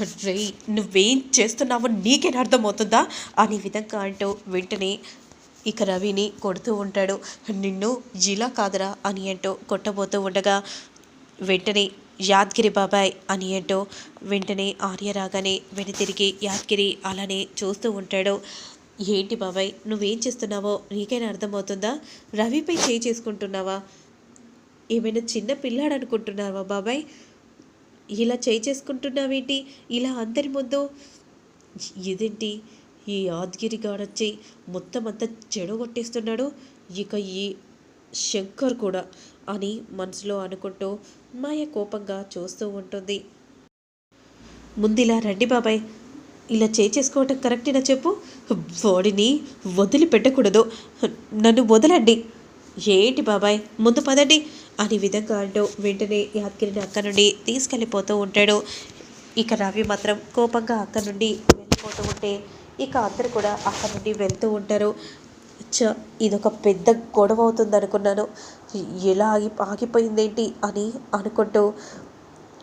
రే నువ్వేం చేస్తున్నావో నీకేం అర్థమవుతుందా? అనే విధంగా అంటూ వెంటనే ఇక రవిని కొడుతూ ఉంటాడు. నిన్ను ఇలా కాదురా అని అంటూ కొట్టబోతూ ఉండగా వెంటనే యాద్గిరి బాబాయ్ అని అంటూ వెంటనే ఆర్య రాగానే వెనుతిరిగి యాద్గిరి అలానే చూస్తూ ఉంటాడు. ఏంటి బాబాయ్ నువ్వేం చేస్తున్నావో నీకైనా అర్థమవుతుందా? రవిపై చేయి చేసుకుంటున్నావా? ఏమైనా చిన్న పిల్లాడు అనుకుంటున్నావా బాబాయ్? ఇలా చేయి చేసుకుంటున్నావేంటి ఇలా అందరి ముందు? ఇదేంటి? ఈ యాదగిరి గాడొచ్చి మొత్తం అంతా చెడగొట్టేస్తున్నాడు. ఇక ఈ శంకర్ కూడా అని మనసులో అనుకుంటూ మాయ కోపంగా చూస్తూ ఉంటుంది. ముందిలా రండి బాబాయ్. ఇలా చేయి చేసుకోవటం కరెక్టేనా చెప్పు. వాడిని వదిలిపెట్టకూడదు. నన్ను వదలండి. ఏంటి బాబాయ్? ముందు పదండి. అనే విధంగా అంటూ వెంటనే యాదగిరిని అక్క నుండి తీసుకెళ్ళిపోతూ ఉంటాడు. ఇక రవి మాత్రం కోపంగా అక్క నుండి వెళ్ళిపోతూ ఉంటే ఇక అందరు కూడా అక్క నుండి వెళ్తూ ఉంటారు. చ ఇదొక పెద్ద గొడవ అవుతుంది అనుకున్నాను ఎలా ఆగి ఆగిపోయిందేంటి అని అనుకుంటూ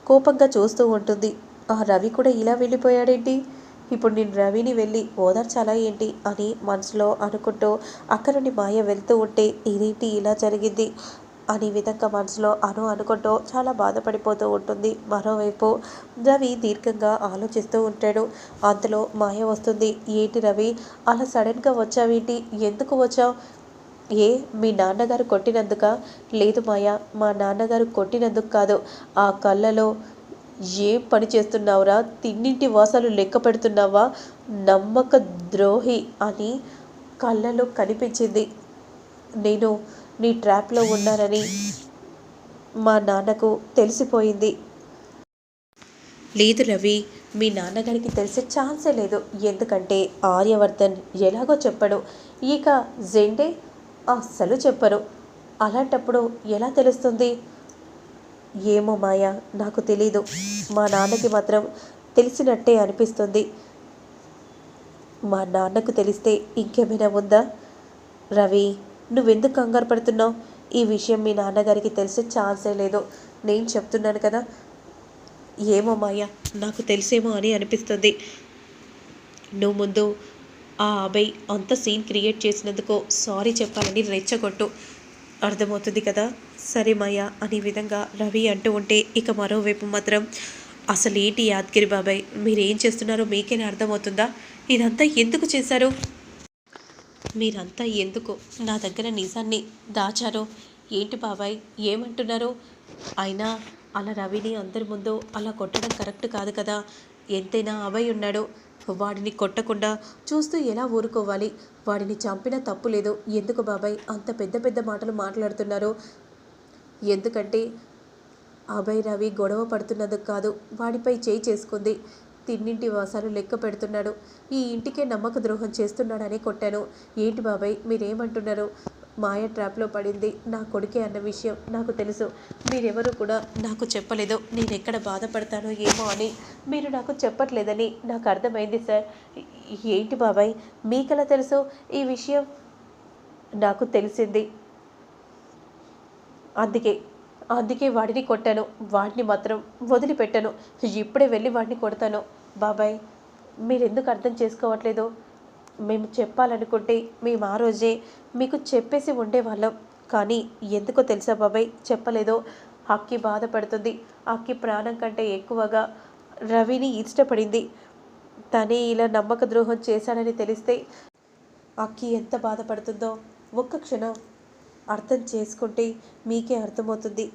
కోపంగా చూస్తూ ఉంటుంది. ఆ రవి కూడా ఇలా వెళ్ళిపోయాడేంటి? ఇప్పుడు నేను రవిని వెళ్ళి ఓదార్చాలా ఏంటి అని మనసులో అనుకుంటూ అక్కడ నుండి మాయ వెళ్తూ ఉంటే ఇదేంటి ఇలా జరిగింది? అనే విధంగా మనసులో అను అనుకుంటూ చాలా బాధపడిపోతూ ఉంటుంది. మరోవైపు రవి దీర్ఘంగా ఆలోచిస్తూ ఉంటాడు. అంతలో మాయ వస్తుంది. ఏంటి రవి? అలా సడన్గా వచ్చావేంటి? ఎందుకు వచ్చావు? ఏ? మీ నాన్నగారు కొట్టినందుక? లేదు మాయ మా నాన్నగారు కొట్టినందుకు కాదు. ఆ కళ్ళలో ఏం పని చేస్తున్నావురా? తిన్నింటి వాసాలు లెక్క పెడుతున్నావా? నమ్మక ద్రోహి అని కళ్ళలో కనిపించింది. నేను నీ ట్రాప్లో ఉన్నానని మా నాన్నకు తెలిసిపోయింది. లేదు రవి మీ నాన్నగారికి తెలిసే ఛాన్సే లేదు. ఎందుకంటే ఆర్యవర్ధన్ ఎలాగో చెప్పడు. ఇక జెండే అస్సలు చెప్పరు. అలాంటప్పుడు ఎలా తెలుస్తుంది? ఏమో మాయా నాకు తెలీదు. మా నాన్నకి మాత్రం తెలిసినట్టే అనిపిస్తుంది. మా నాన్నకు తెలిస్తే ఇంకేమైనా ఉందా? రవి నువ్వెందుకు కంగారు పడుతున్నావు? ఈ విషయం మీ నాన్నగారికి తెలిసే ఛాన్సే లేదు. నేను చెప్తున్నాను కదా. ఏమో మాయా నాకు తెలిసేమో అని అనిపిస్తుంది. నువ్వు ముందు ఆ అబ్బాయి అంత సీన్ క్రియేట్ చేసినందుకు సారీ చెప్పాలని రెచ్చగొట్టు. అర్థమవుతుంది కదా? సరే మాయా అనే విధంగా రవి అంటూ ఉంటే ఇక మరోవైపు మాత్రం అసలు ఏంటి యాదగిరి బాబాయ్? మీరేం చేస్తున్నారో మీకేనా అర్థమవుతుందా? ఇదంతా ఎందుకు చేశారు? మీరంతా ఎందుకు నా దగ్గర నిజాన్ని దాచారో? ఏంటి బాబాయ్? ఏమంటున్నారో? అయినా అలా రవిని అందరి ముందు అలా కొట్టడం కరెక్ట్ కాదు కదా. ఎంతైనా అభయ్ ఉన్నాడు వాడిని కొట్టకుండా చూస్తూ ఎలా ఊరుకోవాలి? వాడిని చంపినా తప్పు లేదు. ఎందుకు బాబాయ్ అంత పెద్ద పెద్ద మాటలు మాట్లాడుతున్నారు? ఎందుకంటే అభయ్ రవి గొడవ పడుతున్నందుకు కాదు వాడిపై చేయి చేసుకుంది. తిన్నింటి వాసాలు లెక్క పెడుతున్నాడు. ఈ ఇంటికే నమ్మక ద్రోహం చేస్తున్నాడని కొట్టాను. ఏంటి బాబాయ్ మీరేమంటున్నారు? మాయ ట్రాప్లో పడింది. నా కొడుకే అన్న విషయం నాకు తెలుసు. మీరెవరు కూడా నాకు చెప్పలేదు. నేను ఎక్కడ బాధపడతానో ఏమో అని. మీరు నాకు చెప్పట్లేదని నాకు అర్థమైంది సార్. ఏంటి బాబాయ్ మీకెలా తెలుసు? ఈ విషయం నాకు తెలిసింది. అందుకే అందుకే వాడిని కొట్టాను. వాడిని మాత్రం వదిలిపెట్టాను. ఇప్పుడే వెళ్ళి వాడిని కొడతాను. బాబాయ్ మీరు ఎందుకు అర్థం చేసుకోవట్లేదు? మేము చెప్పాలనుకుంటే మేము ఆ రోజే మీకు చెప్పేసి ఉండేవాళ్ళం. కానీ ఎందుకో తెలుసా బాబాయ్ చెప్పలేదో. అక్కి బాధపడుతుంది అక్కి ప్రాణం కంటే ఎక్కువగా రవిని ఇష్టపడింది. తనే ఇలా నమ్మక ద్రోహం చేశాడని తెలిస్తే అక్కి ఎంత బాధపడుతుందో ఒక్క క్షణం అర్థం చేసుకుంటే మీకే అర్థమవుతుంది.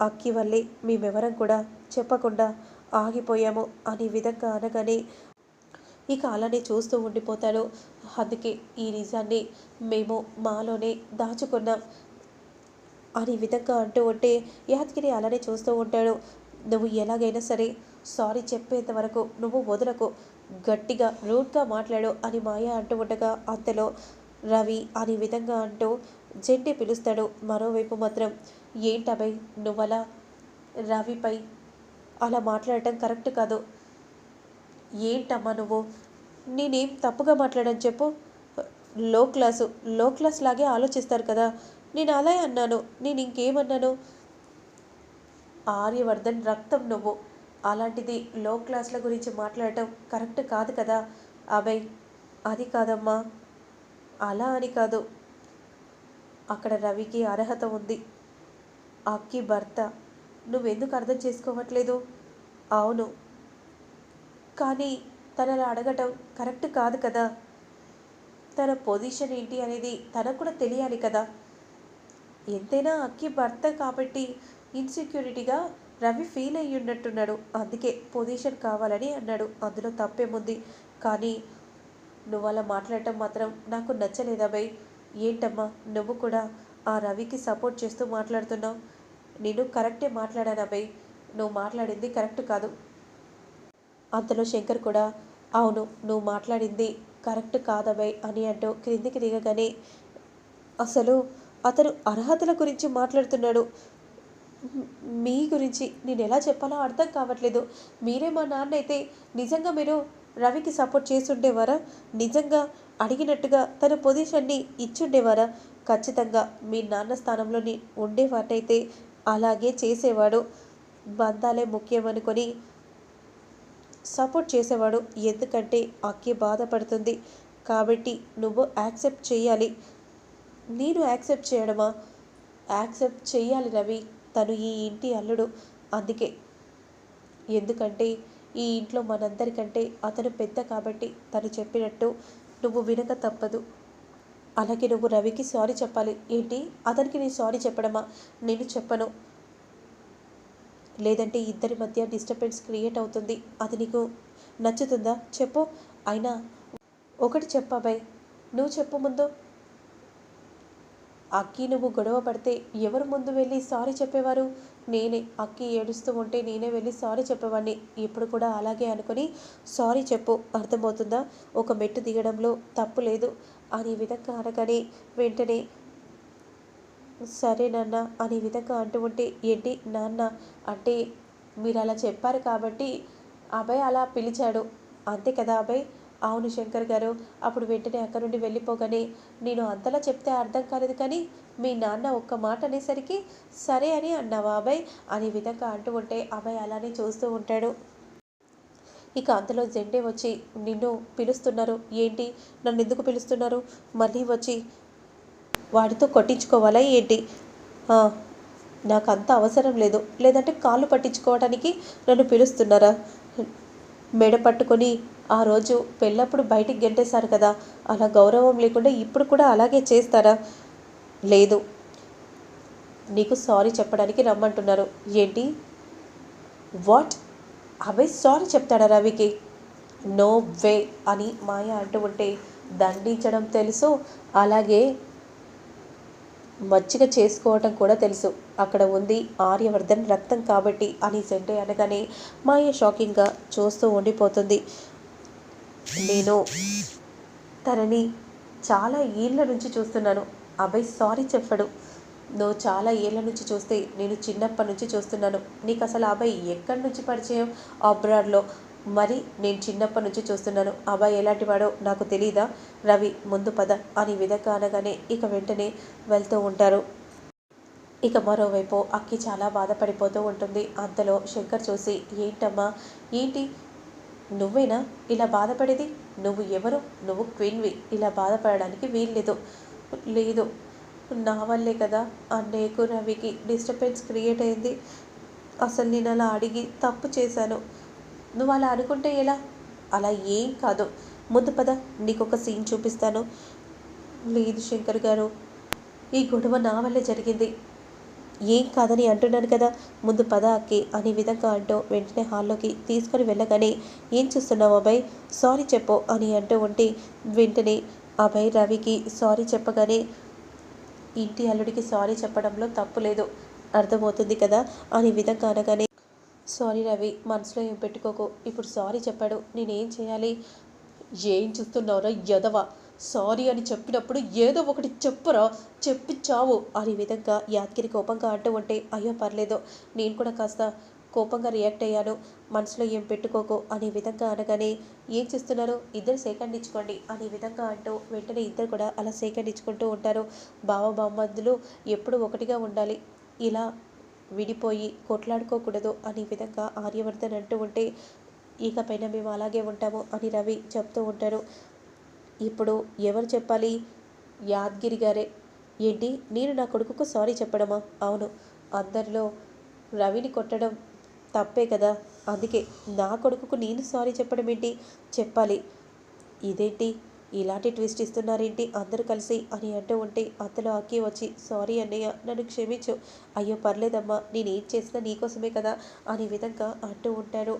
అక్కి వల్లే మేమెవరం కూడా చెప్పకుండా ఆగిపోయాము అనే విధంగా అనగానే ఇక అలానే చూస్తూ ఉండిపోతాడు. అందుకే ఈ నిజాన్ని మేము మాలోనే దాచుకున్నాం అనే విధంగా అంటూ ఉంటే యాదగిరి అలానే చూస్తూ ఉంటాడు. నువ్వు ఎలాగైనా సరే సారీ చెప్పేంత వరకు నువ్వు వదలకు గట్టిగా రూట్గా మాట్లాడు అని మాయ అంటూ ఉండగా అంతలో రవి అనే విధంగా అంటూ జెంటి పిలుస్తాడు. మరోవైపు మాత్రం ఏంటబై నువ్వలా రవిపై అలా మాట్లాడటం కరెక్ట్ కాదు. ఏంటమ్మా నువ్వు? నేనేం తప్పుగా మాట్లాడని చెప్పు. లో క్లాసు. లో క్లాస్ లాగే ఆలోచిస్తారు కదా. నేను అలా అన్నాను. నేను ఇంకేమన్నాను? ఆర్యవర్ధన్ రక్తం నువ్వు. అలాంటిది లో క్లాస్ల గురించి మాట్లాడటం కరెక్ట్ కాదు కదా. అభయ్ అది కాదమ్మా. అలా అని కాదు. అక్కడ రవికి అర్హత ఉంది. అక్కి భర్త నువ్వెందుకు అర్థం చేసుకోవట్లేదు? అవును. కానీ తనలా అలా అడగటం కరెక్ట్ కాదు కదా. తన పొజిషన్ ఏంటి అనేది తనకు కూడా తెలియాలి కదా. ఎంతైనా అక్కి భర్త కాబట్టి ఇన్సెక్యూరిటీగా రవి ఫీల్ అయ్యి ఉన్నట్టున్నాడు. అందుకే పొజిషన్ కావాలని అన్నాడు. అందులో తప్పేముంది? కానీ నువ్వు అలా మాట్లాడటం మాత్రం నాకు నచ్చలేదా బై? ఏంటమ్మా? నువ్వు కూడా ఆ రవికి సపోర్ట్ చేస్తూ మాట్లాడుతున్నావు. నేను కరెక్టే మాట్లాడాను అబ్బాయి నువ్వు మాట్లాడింది కరెక్ట్ కాదు. అంతలో శంకర్ కూడా అవును నువ్వు మాట్లాడింది కరెక్ట్ కాదబాయ్ అని అంటూ క్రిందికి దిగగానే అసలు అతను అర్హతల గురించి మాట్లాడుతున్నాడు. మీ గురించి నేను ఎలా చెప్పాలో అర్థం కావట్లేదు. మీరే మా నాన్న అయితే నిజంగా మీరు రవికి సపోర్ట్ చేస్తుండేవారా? నిజంగా అడిగినట్టుగా తన పొజిషన్ని ఇచ్చుండేవారా? ఖచ్చితంగా మీ నాన్న స్థానంలోని ఉండేవాటైతే అలాగే చేసేవాడు. బంధాలే ముఖ్యమనుకొని సపోర్ట్ చేసేవాడు. ఎందుకంటే అక్కి బాధపడుతుంది. కాబట్టి నువ్వు యాక్సెప్ట్ చేయాలి. నేను యాక్సెప్ట్ చేయడమా? యాక్సెప్ట్ చేయాలి రవి. తను ఈ ఇంటి అల్లుడు. అందుకే. ఎందుకంటే ఈ ఇంట్లో మనందరికంటే అతను పెద్ద కాబట్టి తను చెప్పినట్టు నువ్వు వినక తప్పదు. అలాగే నువ్వు రవికి సారీ చెప్పాలి. ఏంటి? అతనికి నేను సారీ చెప్పడమా? నేను చెప్పను. లేదంటే ఇద్దరి మధ్య డిస్టర్బెన్స్ క్రియేట్ అవుతుంది. అది నీకు నచ్చుతుందా? చెప్పు. అయినా ఒకటి చెప్పాబాయ్ నువ్వు చెప్పు ముందు. అక్కి నువ్వు గొడవ పడితే ఎవరు ముందు వెళ్ళి సారీ చెప్పేవారు? నేనే. అక్కి ఏడుస్తూ ఉంటే నేనే వెళ్ళి సారీ చెప్పేవాడిని ఇప్పుడు కూడా అలాగే అనుకొని సారీ చెప్పు అర్థమవుతుందా? ఒక మెట్టు దిగడంలో తప్పు లేదు అనే విధంగా అనగానే వెంటనే సరే నాన్న అనే విధంగా అంటూ ఉంటే ఏంటి నాన్న అంటే మీరు అలా చెప్పారు కాబట్టి అభయ్ అలా పిలిచాడు. అంతే కదా అభయ్? అవును శంకర్ గారు అప్పుడు వెంటనే అక్కడి నుండి వెళ్ళిపోగానే నేను అంతలా చెప్తే అర్థం కాలేదు కానీ మీ నాన్న ఒక్క మాట అనేసరికి సరే అని అన్నావా అబ్బాయి అనే విధంగా అంటూ ఉంటే అబ్బాయి అలానే చూస్తూ ఉంటాడు. ఇక అంతలో జెండే వచ్చి నిన్ను పిలుస్తున్నారు. ఏంటి? నన్ను ఎందుకు పిలుస్తున్నారు? మళ్ళీ వచ్చి వాడితో కొట్టించుకోవాలా ఏంటి? నాకు అంత అవసరం లేదు. లేదంటే కాళ్ళు పట్టించుకోవడానికి నన్ను పిలుస్తున్నారా? మెడ పట్టుకొని ఆ రోజు పెళ్ళప్పుడు బయటికి గెంటేశారు కదా అలా గౌరవం లేకుండా ఇప్పుడు కూడా అలాగే చేస్తారా? లేదు. నీకు సారీ చెప్పడానికి రమ్మంటున్నారు. ఏంటి? వాట్? అభయ్ సారీ చెప్తాడా రవికి? నో వే అని మాయ అంటూ ఉంటే దండించడం తెలుసు. అలాగే మచ్చిక చేసుకోవటం కూడా తెలుసు. అక్కడ ఉంది ఆర్యవర్ధన్ రక్తం కాబట్టి అని సెంటే అనగానే మాయ షాకింగ్గా చూస్తూ ఉండిపోతుంది. నేను తనని చాలా ఏళ్ళ నుంచి చూస్తున్నాను. అభయ్ సారీ చెప్పడు. నువ్వు చాలా ఏళ్ళ నుంచి చూస్తే నేను చిన్నప్పటి నుంచి చూస్తున్నాను. నీకు అసలు అభయ్ ఎక్కడి నుంచి పరిచయం? అబ్రాడ్లో. మరి నేను చిన్నప్పటి నుంచి చూస్తున్నాను. అబ్బాయి ఎలాంటి వాడో నాకు తెలీదా? రవి ముందు పద అని విధంగా అనగానే ఇక వెంటనే వెళ్తూ ఉంటారు. ఇక మరోవైపు అక్కి చాలా బాధపడిపోతూ ఉంటుంది. అంతలో శంకర్ చూసి ఏంటమ్మా? ఏంటి? నువ్వేనా? ఇలా బాధపడేది? నువ్వు ఎవరు? నువ్వు క్వీన్వి. ఇలా బాధపడడానికి వీల్లేదు. లేదు. నా వల్లే కదా అన్నయ్యకు రవికి డిస్టర్బెన్స్ క్రియేట్ అయింది. అసలు నేను అలా అడిగి తప్పు చేశాను. నువ్వు అలా అనుకుంటే ఎలా? అలా ఏం కాదు. ముందు పద నీకు ఒక సీన్ చూపిస్తాను. లేదు శంకర్ గారు ఈ గొడవ నా వల్లే జరిగింది. ఏం కాదని అంటున్నాను కదా. ముందు పద అక్కి అనే విధంగా అంటూ వెంటనే హాల్లోకి తీసుకొని వెళ్ళగానే ఏం చూస్తున్నావు అబ్బాయి సారీ చెప్పు అని అంటూ ఉంటే వెంటనే అభయ్ రవికి సారీ చెప్పగానే ఇంటి అల్లుడికి సారీ చెప్పడంలో తప్పు లేదు. అర్థమవుతుంది కదా? అనే విధంగా అనగానే సారీ రవి మనసులో ఏం పెట్టుకోకు. ఇప్పుడు సారీ చెప్పాడు. నేనేం చేయాలి? ఏం చూస్తున్నావురా యదవ? సారీ అని చెప్పినప్పుడు ఏదో ఒకటి చెప్పురా చెప్పి చావు అనే విధంగా యాదగిరి కోపంగా అంటూ ఉంటే అయ్యో పర్లేదు. నేను కూడా కాస్త కోపంగా రియాక్ట్ అయ్యాను. మనసులో ఏం పెట్టుకోకు అనే విధంగా అనగానే ఏం చేస్తున్నారు? ఇద్దరు సేకండ్ ఇచ్చుకోండి అనే విధంగా అంటూ వెంటనే ఇద్దరు కూడా అలా సేకండ్ ఇచ్చుకుంటూ ఉంటారు. బావ బామ్మద్దులు ఎప్పుడు ఒకటిగా ఉండాలి. ఇలా విడిపోయి కొట్లాడుకోకూడదు అనే విధంగా ఆర్యవర్ధన్ అంటూ ఉంటే ఇకపైన మేము అలాగే ఉంటాము అని రవి చెప్తూ ఉంటాడు. ఇప్పుడు ఎవరు చెప్పాలి? యాద్గిరి గారే. ఏంటి? నేను నా కొడుకుకు సారీ చెప్పడమా? అవును. అందరిలో రవిని కొట్టడం తప్పే కదా? అందుకే నా కొడుకుకు నేను సారీ చెప్పడం ఏంటి చెప్పాలి. ఇదేంటి? ఇలాంటి ట్విస్ట్ ఇస్తున్నారేంటి? అందరూ కలిసి అని అంటూ ఉంటే అంతలో అక్కి వచ్చి సారీ అన్నయ్య నన్ను క్షమించు. అయ్యో పర్లేదమ్మా నేనేం చేసినా నీకోసమే కదా? అనే విధంగా అంటూ ఉంటాడు.